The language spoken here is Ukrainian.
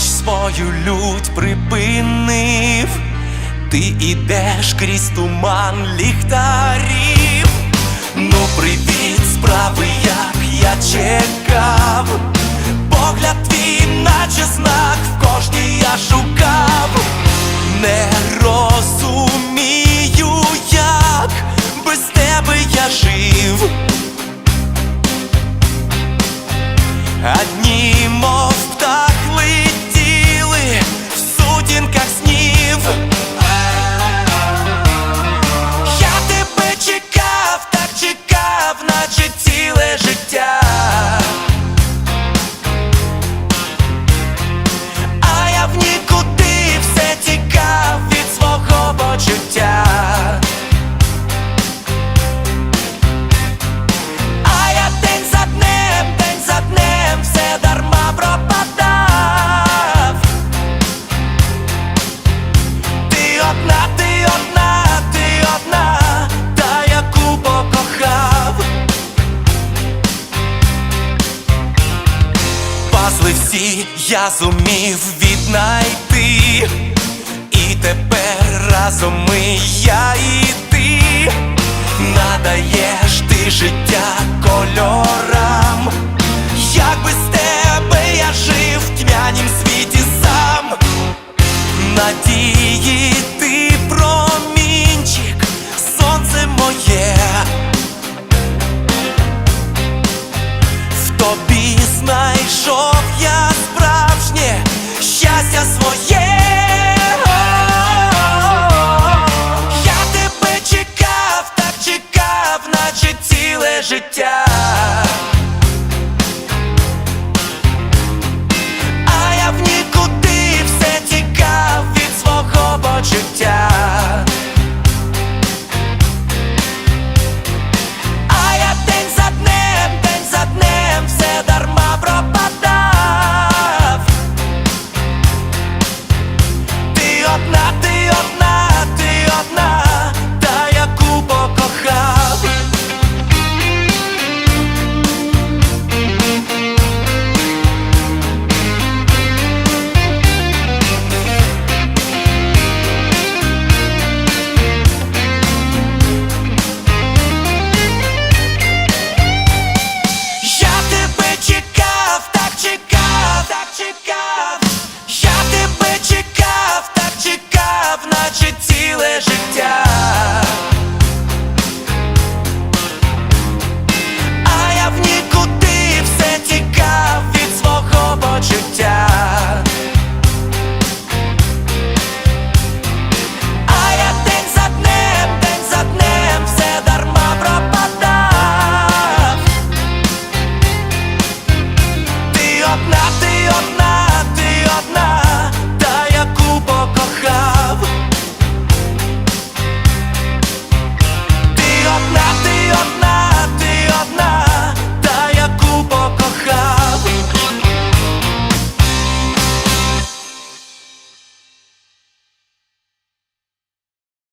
свою лють припинив, ти ідеш крізь туман ліхтарів. Ну, привіт, справи, як я чекав. Погляд твій, наче знак, в кожній я шукав. Не розумію, Всі я зумів віднайти, і тепер разом ми я і